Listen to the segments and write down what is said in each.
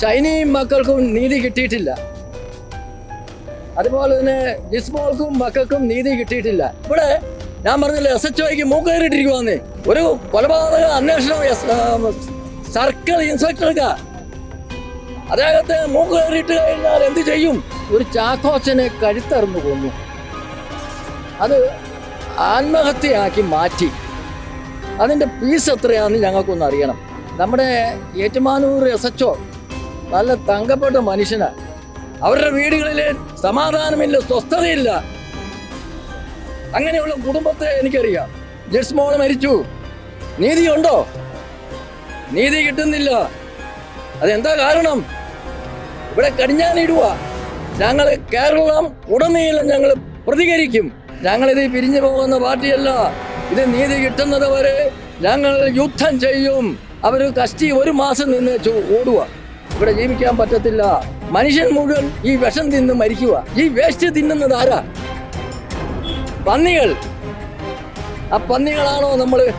ഷൈനിയും മക്കൾക്കും നീതി കിട്ടിയിട്ടില്ല. അതുപോലെ തന്നെ ജിസ്മോൾക്കും മക്കൾക്കും നീതി കിട്ടിയിട്ടില്ല. ഇവിടെ ഞാൻ പറഞ്ഞില്ല എസ് എച്ച് ഒക്ക് മൂക്കേറിട്ടിരിക്കുവാന്ന് ഒരു കൊലപാതക അന്വേഷണം സർക്കിൾ ഇൻസ്പെക്ടർക്ക് അദ്ദേഹത്തെ മൂക്കേറിയിട്ട് കഴിഞ്ഞാൽ എന്ത് ചെയ്യും? ഒരു ചാക്കോച്ചനെ കഴുത്തറിഞ്ഞു കൊന്നു. അത് ആത്മഹത്യയാക്കി മാറ്റി. അതിന്റെ ഫീസ് എത്രയാണെന്ന് ഞങ്ങൾക്കൊന്ന് അറിയണം. നമ്മുടെ ഏറ്റുമാനൂർ എസ് എച്ച് നല്ല തങ്കപ്പെട്ട മനുഷ്യനാ. അവരുടെ വീടുകളിൽ സമാധാനമില്ല സ്വസ്ഥതയില്ല. അങ്ങനെയുള്ള കുടുംബത്തെ എനിക്കറിയാം. ജഡ്സ് മോൾ മരിച്ചു. നീതി ഉണ്ടോ? നീതി കിട്ടുന്നില്ല. അതെന്താ കാരണം? ഇവിടെ കടിഞ്ഞാനിടുക ഞങ്ങൾ കേരളം ഉടനീളം ഞങ്ങൾ പ്രതികരിക്കും. ഞങ്ങളിത് പിരിഞ്ഞു പോകുന്ന പാർട്ടിയല്ല. ഇത് നീതി കിട്ടുന്നത് വരെ ഞങ്ങൾ യുദ്ധം ചെയ്യും. അവർ കഷ്ടി ഒരു മാസം നിന്ന് ഓടുക. ഇവിടെ ജീവിക്കാൻ പറ്റത്തില്ല. മനുഷ്യൻ മുഴുവൻ ഈ വിഷം തിന്ന് മരിക്കുക. ഈ വേസ്റ്റ് തിന്നുന്നത് ആരാ? പന്നികൾ. ആ പന്നികളാണോ നമ്മൾ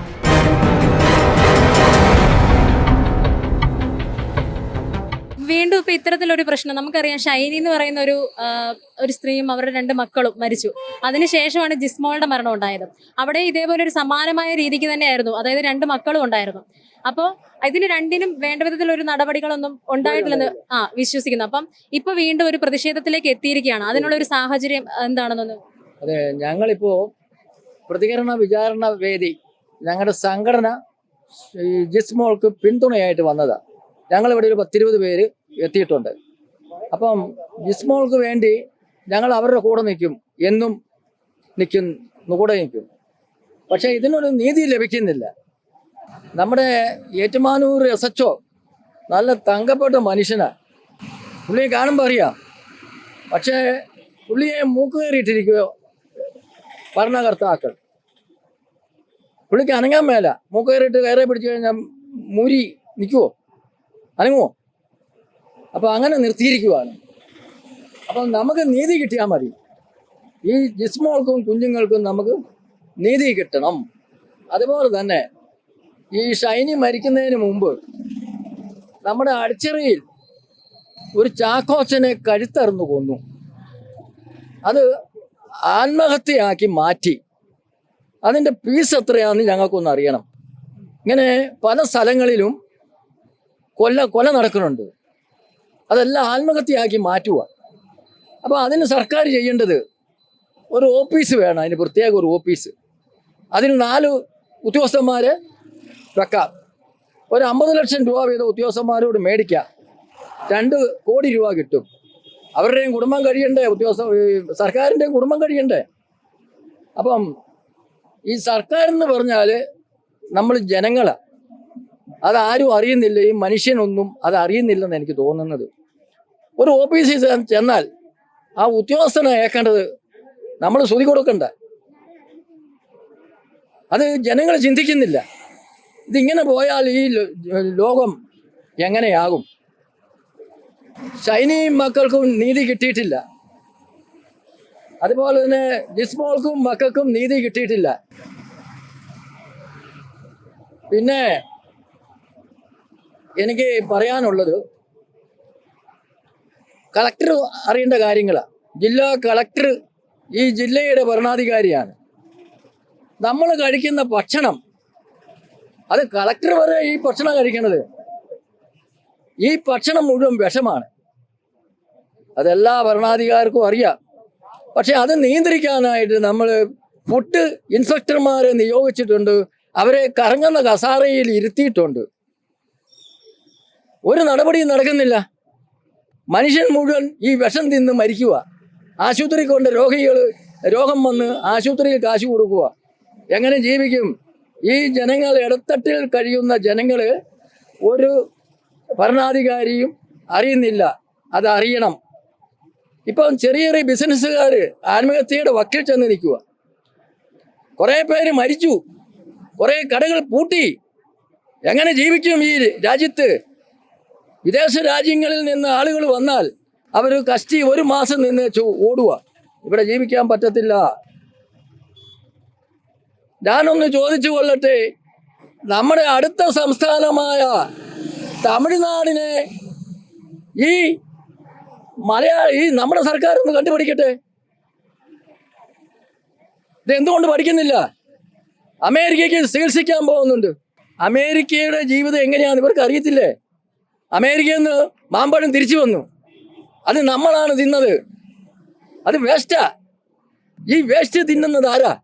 വീണ്ടും ഇപ്പൊ ഇത്തരത്തിലൊരു പ്രശ്നം. നമുക്കറിയാം ഷൈനി എന്ന് പറയുന്ന ഒരു ഒരു സ്ത്രീയും അവരുടെ രണ്ട് മക്കളും മരിച്ചു. അതിനുശേഷമാണ് ജിസ്മോളുടെ മരണം ഉണ്ടായത്. അവിടെ ഇതേപോലെ ഒരു സമാനമായ രീതിക്ക് തന്നെയായിരുന്നു. അതായത് രണ്ട് മക്കളും ഉണ്ടായിരുന്നു. അപ്പോൾ ഇതിന് രണ്ടിനും വേണ്ട വിധത്തിലൊരു നടപടികളൊന്നും ഉണ്ടായിട്ടില്ലെന്ന് ആ വിശ്വസിക്കുന്നു. അപ്പം ഇപ്പൊ വീണ്ടും ഒരു പ്രതിഷേധത്തിലേക്ക് എത്തിയിരിക്കുകയാണ്. അതിനുള്ള ഒരു സാഹചര്യം എന്താണെന്നൊന്ന്? അതെ ഞങ്ങളിപ്പോ പ്രതികരണ വിചാരണ വേദി ഞങ്ങളുടെ സംഘടന ജിസ്മോൾക്ക് പിന്തുണയായിട്ട് വന്നതാണ് ഞങ്ങളിവിടെ ഒരു പത്തിരുപത് പേര് എത്തിയിട്ടുണ്ട്. അപ്പം ജിസ്മോൾക്ക് വേണ്ടി ഞങ്ങൾ അവരുടെ കൂടെ നിൽക്കും. എന്നും നിൽക്കും കൂടെ നിൽക്കും. പക്ഷേ ഇതിനൊരു നീതി ലഭിക്കുന്നില്ല. നമ്മുടെ ഏറ്റുമാനൂർ എസ് എച്ച് നല്ല തങ്കപ്പെട്ട മനുഷ്യനാണ് പുള്ളിയെ കാണുമ്പോൾ അറിയാം. പക്ഷേ പുള്ളിയെ മൂക്ക് കയറിയിട്ടിരിക്കുകയോ ഭരണകർത്താക്കൾ. പുള്ളിക്ക് അനങ്ങാൻ മേല. മൂക്ക് കയറിയിട്ട് കയറി പിടിച്ചു കഴിഞ്ഞാൽ മുരി നിൽക്കുമോ അനങ്ങുമോ അപ്പോൾ അങ്ങനെ നിർത്തിയിരിക്കുവാണ്. അപ്പം നമുക്ക് നീതി കിട്ടിയാൽ മതി. ഈ ജിസ്മോൾക്കും കുഞ്ഞുങ്ങൾക്കും നമുക്ക് നീതി കിട്ടണം. അതുപോലെ തന്നെ ഈ ഷൈനി മരിക്കുന്നതിന് മുമ്പ് നമ്മുടെ അടിച്ചെറിയിൽ ഒരു ചാക്കോച്ചനെ കഴുത്തറിഞ്ഞു കൊന്നു. അത് ആത്മഹത്യയാക്കി മാറ്റി. അതിന്റെ പീസ് എത്രയാണെന്ന് ഞങ്ങൾക്കൊന്ന് അറിയണം. ഇങ്ങനെ പല സ്ഥലങ്ങളിലും കൊല്ല കൊല നടക്കുന്നുണ്ട്. അതെല്ലാം ആത്മഹത്യയാക്കി മാറ്റുക അപ്പോൾ അതിന് സർക്കാർ ചെയ്യേണ്ടത് ഒരു ഓഫീസ് വേണം അതിന് പ്രത്യേക ഒരു ഓഫീസ്. അതിന് നാല് ഉദ്യോഗസ്ഥന്മാരെ വെക്കാം. ഒരു അമ്പത് ലക്ഷം രൂപ വീതം ഉദ്യോഗസ്ഥന്മാരോട് മേടിക്കാം. രണ്ട് കോടി രൂപ കിട്ടും. അവരുടെയും കുടുംബം കഴിയണ്ടേ? ഉദ്യോഗസ്ഥ സർക്കാരിന്റെയും കുടുംബം കഴിയണ്ടേ? അപ്പം ഈ സർക്കാർ എന്ന് പറഞ്ഞാൽ നമ്മൾ ജനങ്ങളാണ് അതാരും അറിയുന്നില്ല ഈ മനുഷ്യനൊന്നും അത് എനിക്ക് തോന്നുന്നത്. ഒരു ഓഫീസിൽ ചെന്നാൽ ആ ഉദ്യോഗസ്ഥനെ ഏക്കേണ്ടത് നമ്മൾ ശ്രുതി കൊടുക്കണ്ട. അത് ജനങ്ങൾ ചിന്തിക്കുന്നില്ല. ഇതിങ്ങനെ പോയാൽ ഈ ലോകം എങ്ങനെയാകും? ഷൈനിയും മക്കൾക്കും നീതി കിട്ടിയിട്ടില്ല. അതുപോലെ തന്നെ ജിസ്മോൾക്കും മക്കൾക്കും നീതി കിട്ടിയിട്ടില്ല. പിന്നെ എനിക്ക് പറയാനുള്ളത് കളക്ടർ അറിയേണ്ട കാര്യങ്ങളാണ് ജില്ലാ കളക്ടർ ഈ ജില്ലയുടെ ഭരണാധികാരിയാണ്. നമ്മൾ കഴിക്കുന്ന ഭക്ഷണം അത് കളക്ടർ വരെ ഈ ഭക്ഷണം കഴിക്കണത്. ഈ ഭക്ഷണം മുഴുവൻ വിഷമാണ്. അതെല്ലാ ഭരണാധികാർക്കും അറിയാം. പക്ഷെ അത് നിയന്ത്രിക്കാനായിട്ട് നമ്മൾ ഫുഡ് ഇൻസ്പെക്ടർമാരെ നിയോഗിച്ചിട്ടുണ്ട്. അവരെ കറങ്ങുന്ന കസാറയിൽ ഇരുത്തിയിട്ടുണ്ട്. ഒരു നടപടിയും നടക്കുന്നില്ല. മനുഷ്യൻ മുഴുവൻ ഈ വിഷം തിന്ന് മരിക്കുക. ആശുപത്രി കൊണ്ട് രോഗികൾ രോഗം വന്ന് ആശുപത്രിയിൽ കാശ് കൊടുക്കുക. എങ്ങനെ ജീവിക്കും? ഈ ജനങ്ങൾ ഇടത്തട്ടിൽ കഴിയുന്ന ജനങ്ങൾ ഒരു ഭരണാധികാരിയും അറിയുന്നില്ല. അത് അറിയണം. ഇപ്പം ചെറിയ ചെറിയ ബിസിനസ്സുകാർ ആത്മഹത്യയുടെ വക്കിൽ ചെന്ന് നിൽക്കുക. കുറേ പേര് മരിച്ചു. കുറേ കടകൾ പൂട്ടി. എങ്ങനെ ജീവിക്കും ഈ രാജ്യത്ത്? വിദേശ രാജ്യങ്ങളിൽ നിന്ന് ആളുകൾ വന്നാൽ അവർ കഷ്ടി ഒരു മാസം നിന്ന് ഓടുക ഇവിടെ ജീവിക്കാൻ പറ്റത്തില്ല. ഞാനൊന്ന് ചോദിച്ചു കൊള്ളട്ടെ നമ്മുടെ അടുത്ത സംസ്ഥാനമായ തമിഴ്നാടിനെ ഈ മലയാള ഈ നമ്മുടെ സർക്കാർ ഒന്ന് കണ്ടുപിടിക്കട്ടെ? ഇത് എന്തുകൊണ്ട് പഠിക്കുന്നില്ല? അമേരിക്കയ്ക്ക് ചികിത്സിക്കാൻ പോകുന്നുണ്ട്. അമേരിക്കയുടെ ജീവിതം എങ്ങനെയാണെന്ന് ഇവർക്ക് അറിയത്തില്ലേ? അമേരിക്കയിൽ നിന്ന് മാമ്പഴം തിരിച്ചു വന്നു. അത് നമ്മളാണ് തിന്നത്. അത് വേസ്റ്റാ ഈ വേസ്റ്റ് തിന്നുന്നത് ആരാ?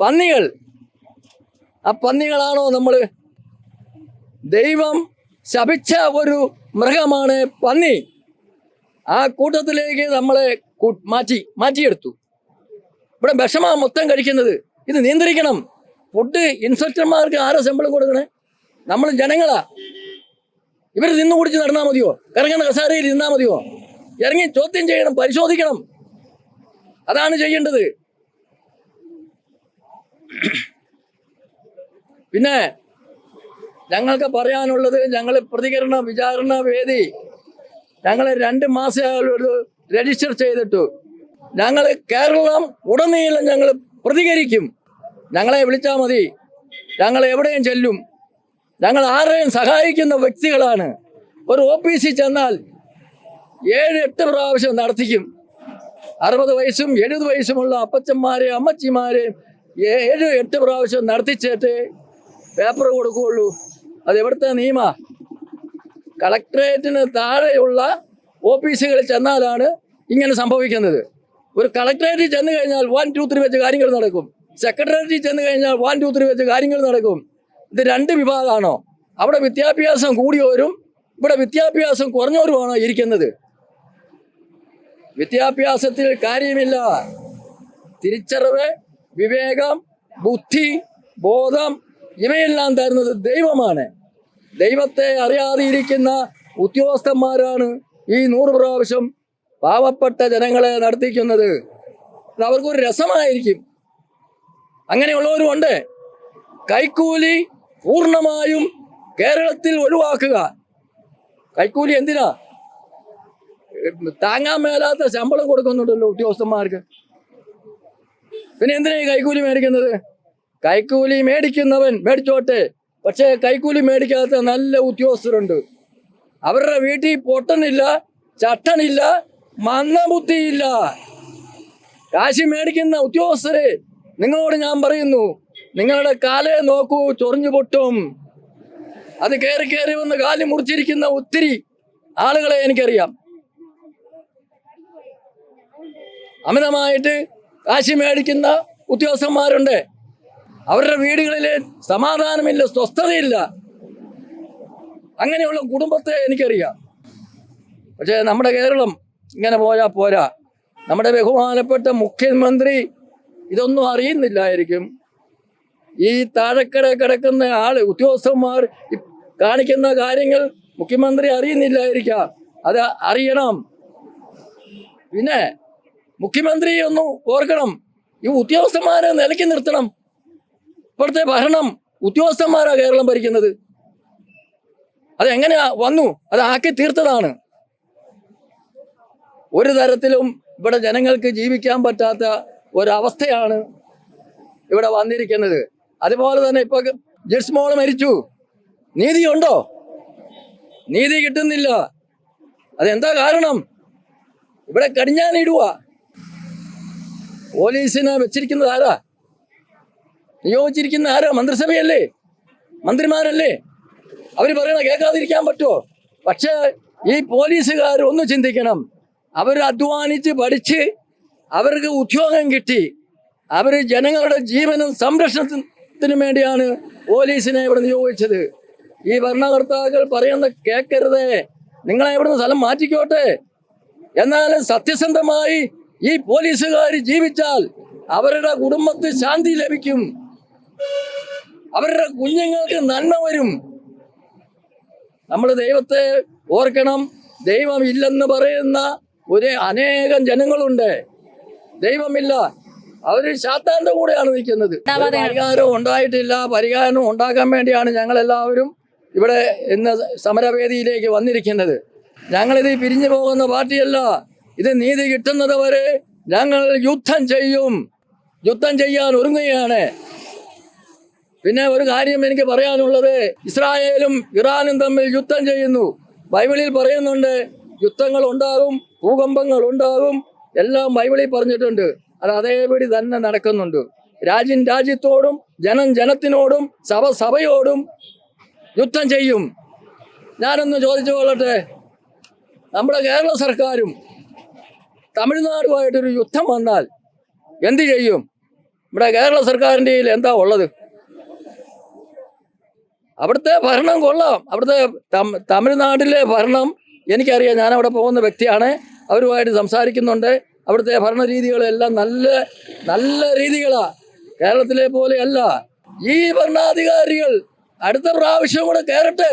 പന്നികൾ. ആ പന്നികളാണോ നമ്മൾ ദൈവം ശപിച്ച ഒരു മൃഗമാണ് പന്നി. ആ കൂട്ടത്തിലേക്ക് നമ്മളെ മാറ്റി മാറ്റിയെടുത്തു. ഇവിടെ വിഷമാ മൊത്തം കഴിക്കുന്നത്. ഇത് നിയന്ത്രിക്കണം. ഫുഡ് ഇൻസ്പെക്ടർമാർക്ക് ആരാ ശമ്പളം കൊടുക്കണേ? നമ്മൾ ജനങ്ങളാ. ഇവർ നിന്ന് കുടിച്ച് നടന്നാൽ മതിയോ? കറങ്ങുന്ന കസാരയിൽ നിന്നാൽ മതിയോ? ഇറങ്ങി ചോദ്യം ചെയ്യണം പരിശോധിക്കണം. അതാണ് ചെയ്യേണ്ടത്. പിന്നെ ഞങ്ങൾക്ക് പറയാനുള്ളത് ഞങ്ങൾ പ്രതികരണ വിചാരണ വേദി ഞങ്ങൾ രണ്ട് മാസം രജിസ്റ്റർ ചെയ്തിട്ടു. ഞങ്ങൾ കേരളം ഉടനീളം ഞങ്ങൾ പ്രതികരിക്കും. ഞങ്ങളെ വിളിച്ചാൽ മതി. ഞങ്ങൾ എവിടെയും ചെല്ലും. ഞങ്ങൾ ആരെയും സഹായിക്കുന്ന വ്യക്തികളാണ്. ഒരു ഓഫീസിൽ ചെന്നാൽ ഏഴ് എട്ട് പ്രാവശ്യം നടത്തിക്കും. അറുപത് വയസ്സും എഴുപത് വയസ്സുമുള്ള അപ്പച്ചന്മാരെ അമ്മച്ചിമാരെ ഏഴ് എട്ട് പ്രാവശ്യം നടത്തിച്ചിട്ട് പേപ്പർ കൊടുക്കുകയുള്ളൂ. അത് എവിടുത്തെ നിയമ? കളക്ടറേറ്റിന് താഴെയുള്ള ഓഫീസുകളിൽ ചെന്നാലാണ് ഇങ്ങനെ സംഭവിക്കുന്നത്. ഒരു കളക്ടറേറ്റിൽ ചെന്ന് കഴിഞ്ഞാൽ വൺ ടു ത്രീ വെച്ച് കാര്യങ്ങൾ നടക്കും. സെക്രട്ടേറിയറ്റിൽ ചെന്ന് കഴിഞ്ഞാൽ വൺ ടു ത്രീ വെച്ച് കാര്യങ്ങൾ നടക്കും. ഇത് രണ്ട് വിഭാഗമാണോ അവിടെ വിദ്യാഭ്യാസം കൂടിയവരും ഇവിടെ വിദ്യാഭ്യാസം കുറഞ്ഞവരുമാണോ ഇരിക്കുന്നത്? വിദ്യാഭ്യാസത്തിൽ കാര്യമില്ല. തിരിച്ചറിവ് വിവേകം ബുദ്ധി ബോധം ഇവയെല്ലാം തരുന്നത് ദൈവമാണ്. ദൈവത്തെ അറിയാതെ ഇരിക്കുന്ന ഉദ്യോഗസ്ഥന്മാരാണ് ഈ നൂറ് പ്രാവശ്യം പാവപ്പെട്ട ജനങ്ങളെ നടത്തിക്കുന്നത്. അവർക്കൊരു രസമായിരിക്കും. അങ്ങനെയുള്ളവരുമുണ്ട്. കൈക്കൂലി പൂർണമായും കേരളത്തിൽ ഒഴിവാക്കുക. കൈക്കൂലി എന്തിനാ? താങ്ങാൻ മേലാത്ത ശമ്പളം കൊടുക്കുന്നുണ്ടല്ലോ ഉദ്യോഗസ്ഥന്മാർക്ക്. പിന്നെ എന്തിനാ ഈ കൈക്കൂലി മേടിക്കുന്നത്? കൈക്കൂലി മേടിക്കുന്നവൻ മേടിച്ചോട്ടെ. പക്ഷേ കൈക്കൂലി മേടിക്കാത്ത നല്ല ഉദ്യോഗസ്ഥരുണ്ട്. അവരുടെ വീട്ടിൽ പൊട്ടനില്ല ചട്ടനില്ല മന്ദബുദ്ധിയില്ല. കാശി മേടിക്കുന്ന ഉദ്യോഗസ്ഥരെ നിങ്ങളോട് ഞാൻ പറയുന്നു നിങ്ങളുടെ കാലേ നോക്കൂ ചൊറിഞ്ഞു പൊട്ടും. അത് കയറി കയറി വന്ന് കാലി മുറിച്ചിരിക്കുന്ന ഒത്തിരി ആളുകളെ എനിക്കറിയാം. അമിതമായിട്ട് കാശി മേടിക്കുന്ന ഉദ്യോഗസ്ഥന്മാരുണ്ട്. അവരുടെ വീടുകളിൽ സമാധാനമില്ല സ്വസ്ഥതയില്ല. അങ്ങനെയുള്ള കുടുംബത്തെ എനിക്കറിയാം. പക്ഷേ നമ്മുടെ കേരളം ഇങ്ങനെ പോയാൽ പോരാ. നമ്മുടെ ബഹുമാനപ്പെട്ട മുഖ്യമന്ത്രി ഇതൊന്നും അറിയുന്നില്ലായിരിക്കും. ഈ താഴെക്കട കിടക്കുന്ന ആൾ ഉദ്യോഗസ്ഥന്മാർ കാണിക്കുന്ന കാര്യങ്ങൾ മുഖ്യമന്ത്രി അറിയുന്നില്ലായിരിക്കാം. അത് അറിയണം. പിന്നെ മുഖ്യമന്ത്രി ഒന്ന് ഓർക്കണം. ഈ ഉദ്യോഗസ്ഥന്മാരെ നിലയ്ക്ക് നിർത്തണം. ഇപ്പോഴത്തെ ഭരണം ഉദ്യോഗസ്ഥന്മാരാ കേരളം ഭരിക്കുന്നത്. അതെങ്ങനെയാ വന്നു? അത് ആക്കി തീർത്തതാണ്. ഒരു തരത്തിലും ഇവിടെ ജനങ്ങൾക്ക് ജീവിക്കാൻ പറ്റാത്ത ഒരവസ്ഥയാണ് ഇവിടെ വന്നിരിക്കുന്നത്. അതുപോലെ തന്നെ ഇപ്പൊ ജിസ്മോൾ മരിച്ചു. നീതിയുണ്ടോ? നീതി കിട്ടുന്നില്ല. അതെന്താ കാരണം? ഇവിടെ കടിഞ്ഞാൻ ഇടുക പോലീസിനെ വെച്ചിരിക്കുന്നത് ആരാ? നിയോഗിച്ചിരിക്കുന്ന ആരാ? മന്ത്രിസഭയല്ലേ? മന്ത്രിമാരല്ലേ? അവർ പറയണ കേൾക്കാതിരിക്കാൻ പറ്റുമോ? പക്ഷേ ഈ പോലീസുകാർ ഒന്ന് ചിന്തിക്കണം. അവർ അധ്വാനിച്ച് പഠിച്ച് അവർക്ക് ഉദ്യോഗം കിട്ടി. അവർ ജനങ്ങളുടെ ജീവനും സംരക്ഷണത്തിനും വേണ്ടിയാണ് പോലീസിനെ ഇവിടെ നിയോഗിച്ചത് ഈ ഭരണകർത്താക്കൾ പറയുന്ന കേൾക്കരുതേ നിങ്ങളെ ഇവിടുന്ന് സ്ഥലം മാറ്റിക്കോട്ടെ. എന്നാൽ സത്യസന്ധമായി ഈ പോലീസുകാർ ജീവിച്ചാൽ അവരുടെ കുടുംബത്തിന് ശാന്തി ലഭിക്കും. അവരുടെ കുഞ്ഞുങ്ങൾക്ക് നന്മ വരും. നമ്മൾ ദൈവത്തെ ഓർക്കണം. ദൈവം ഇല്ലെന്ന് പറയുന്ന ഒരു അനേകം ജനങ്ങളുണ്ട്. ദൈവമില്ല. അവർ ശാത്താന്റെ കൂടെയാണ് നിൽക്കുന്നത്. പരിഹാരം ഉണ്ടായിട്ടില്ല. പരിഹാരം ഉണ്ടാക്കാൻ വേണ്ടിയാണ് ഞങ്ങൾ എല്ലാവരും ഇവിടെ ഇന്ന് സമരവേദിയിലേക്ക് വന്നിരിക്കുന്നത്. ഞങ്ങളിത് പിരിഞ്ഞു പോകുന്ന പാർട്ടിയല്ല. ഇത് നീതി കിട്ടുന്നത് വരെ ഞങ്ങൾ യുദ്ധം ചെയ്യും. യുദ്ധം ചെയ്യാൻ ഒരുങ്ങുകയാണ്. പിന്നെ ഒരു കാര്യം എനിക്ക് പറയാനുള്ളത്. ഇസ്രായേലും ഇറാനും തമ്മിൽ യുദ്ധം ചെയ്യുന്നു. ബൈബിളിൽ പറയുന്നുണ്ട് യുദ്ധങ്ങൾ ഉണ്ടാകും ഭൂകമ്പങ്ങൾ ഉണ്ടാകും എല്ലാം ബൈബിളിൽ പറഞ്ഞിട്ടുണ്ട്. അത് അതേപടി തന്നെ നടക്കുന്നുണ്ട്. രാജ്യം രാജ്യത്തോടും ജനം ജനത്തിനോടും സഭ സഭയോടും യുദ്ധം ചെയ്യും. ഞാനൊന്ന് ചോദിച്ചു കൊള്ളട്ടെ? നമ്മുടെ കേരള സർക്കാരും തമിഴ്നാടുമായിട്ടൊരു യുദ്ധം വന്നാൽ എന്ത് ചെയ്യും? നമ്മുടെ കേരള സർക്കാരിന്റെ കയ്യിൽ എന്താ ഉള്ളത്? അവിടുത്തെ ഭരണം കൊള്ളാം. അവിടുത്തെ തമിഴ്നാട്ടിലെ ഭരണം എനിക്കറിയാം. ഞാൻ അവിടെ പോകുന്ന വ്യക്തിയാണ്. അവരുമായിട്ട് സംസാരിക്കുന്നുണ്ട്. അവിടുത്തെ ഭരണരീതികളെല്ലാം നല്ല നല്ല രീതികളാണ് കേരളത്തിലെ പോലെയല്ല. ഈ ഭരണാധികാരികൾ അടുത്ത പ്രാവശ്യം കൂടെ കയറട്ടെ.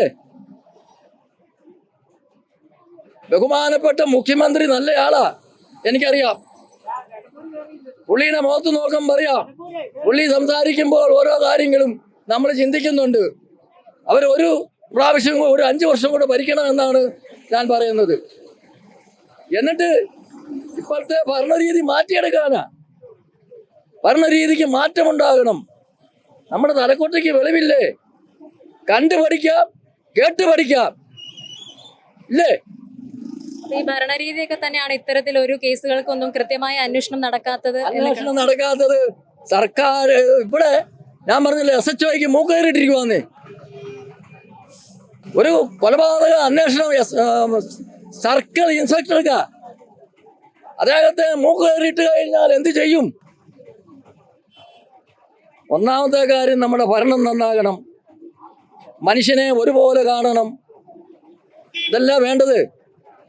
ബഹുമാനപ്പെട്ട മുഖ്യമന്ത്രി നല്ലയാളാ. എനിക്കറിയാം. പുള്ളിയുടെ മുഖത്ത് നോക്കം പറയാം. പുള്ളി സംസാരിക്കുമ്പോൾ ഓരോ കാര്യങ്ങളും നമ്മൾ ചിന്തിക്കുന്നുണ്ട്. അവർ ഒരു പ്രാവശ്യം ഒരു അഞ്ച് വർഷം കൂടെ ഭരിക്കണമെന്നാണ് ഞാൻ പറയുന്നത്. എന്നിട്ട് ഇപ്പോഴത്തെ ഭരണരീതി മാറ്റിയെടുക്കാനാ. ഭരണരീതിക്ക് മാറ്റമുണ്ടാകണം. നമ്മുടെ തലക്കൊട്ടയ്ക്ക് വെളിവില്ലേ? കണ്ടു പഠിക്കാം കേട്ട് പഠിക്കാം. ഇല്ലേ? ഈ ഭരണരീതിയൊക്കെ തന്നെയാണ് ഇത്തരത്തിൽ ഒരു കേസുകൾക്കൊന്നും കൃത്യമായ അന്വേഷണം നടക്കാത്തത് അന്വേഷണം നടക്കാത്തത് സർക്കാർ ഇവിടെ ഞാൻ പറഞ്ഞില്ലേ എസ് എച്ച് ഒക്ക് മൂക്കേറിയിട്ടിരിക്കുവാന്നേ. ഒരു കൊലപാതക അന്വേഷണം സർക്കിൾ ഇൻസ്പെക്ടർക്ക്. അദ്ദേഹത്തെ മൂക്കേറിയിട്ട് കഴിഞ്ഞാൽ എന്ത് ചെയ്യും? ഒന്നാമത്തെ കാര്യം നമ്മുടെ ഭരണം നന്നാകണം. മനുഷ്യനെ ഒരുപോലെ കാണണം. ഇതല്ല വേണ്ടത്.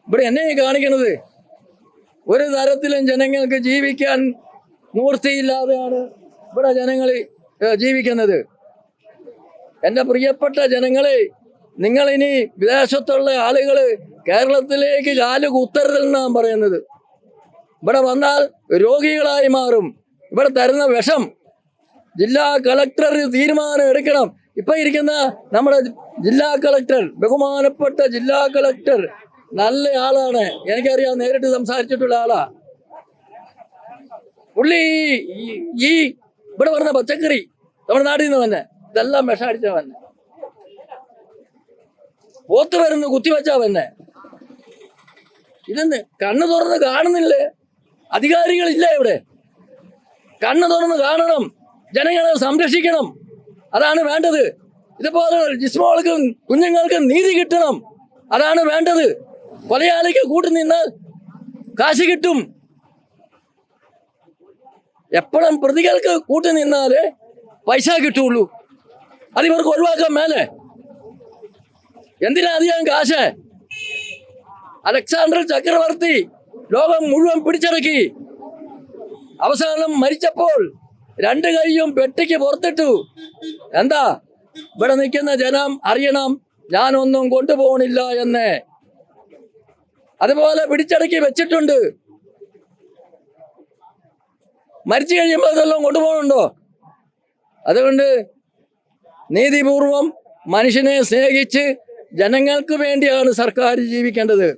ഇവിടെ എന്നെ കാണിക്കണത്? ഒരു തരത്തിലും ജനങ്ങൾക്ക് ജീവിക്കാൻ മൂർത്തിയില്ലാതെയാണ് ഇവിടെ ജനങ്ങൾ ജീവിക്കുന്നത്. എന്റെ പ്രിയപ്പെട്ട ജനങ്ങളെ നിങ്ങളിനി വിദേശത്തുള്ള ആളുകൾ കേരളത്തിലേക്ക് കാൽ കുത്തരുതെന്നാണ് പറയുന്നത്. ഇവിടെ വന്നാൽ രോഗികളായി മാറും. ഇവിടെ തരുന്ന വിഷം ജില്ലാ കളക്ടർ തീരുമാനം എടുക്കണം. ഇപ്പൊ ഇരിക്കുന്ന നമ്മുടെ ജില്ലാ കളക്ടർ ബഹുമാനപ്പെട്ട ജില്ലാ കളക്ടർ നല്ല ആളാണ്. എനിക്കറിയാം നേരിട്ട് സംസാരിച്ചിട്ടുള്ള ആളാ. പുള്ളി ഈ- ഇവിടെ പറഞ്ഞ പച്ചക്കറി നമ്മുടെ നാട്ടിൽ നിന്ന് തന്നെ. ഇതെല്ലാം വിഷം അടിച്ച തന്നെ പോത്ത് വരുന്നു കുത്തിവെച്ചാ തന്നെ ഇതെന്ന് കണ്ണു തുറന്ന് കാണുന്നില്ലേ? അധികാരികളില്ല ഇവിടെ. കണ്ണ് തുറന്ന് കാണണം. ജനങ്ങളെ സംരക്ഷിക്കണം. അതാണ് വേണ്ടത്. ഇതുപോലെ ജിസ്മോൾക്കും കുഞ്ഞുങ്ങൾക്കും നീതി കിട്ടണം. അതാണ് വേണ്ടത്. കൊലയാളിക്ക് കൂട്ടു നിന്നാൽ കാശ് കിട്ടും. എപ്പോഴും പ്രതികൾക്ക് കൂട്ടു നിന്നാലേ പൈസ കിട്ടുള്ളൂ. അത് ഇവർക്ക് ഒഴിവാക്കാൻ മേലെ. എന്തിനാ അധികം കാശ്? അലക്സാണ്ടർ ചക്രവർത്തി ലോകം മുഴുവൻ പിടിച്ചടക്കി അവസാനം മരിച്ചപ്പോൾ രണ്ട് കൈയും പെട്ടിക്ക് പുറത്തിട്ടു. എന്താ? ഇവിടെ നിൽക്കുന്ന ജനം അറിയണം ഞാനൊന്നും കൊണ്ടുപോകണില്ല എന്ന്. അതുപോലെ പിടിച്ചടക്കി വെച്ചിട്ടുണ്ട്. മരിച്ചു കഴിയുമ്പോൾ അതെല്ലാം കൊണ്ടുപോകണുണ്ടോ? അതുകൊണ്ട് നീതിപൂർവം മനുഷ്യനെ സ്നേഹിച്ച് ജനങ്ങൾക്ക് വേണ്ടിയാണ് സർക്കാർ ജീവിക്കേണ്ടത്.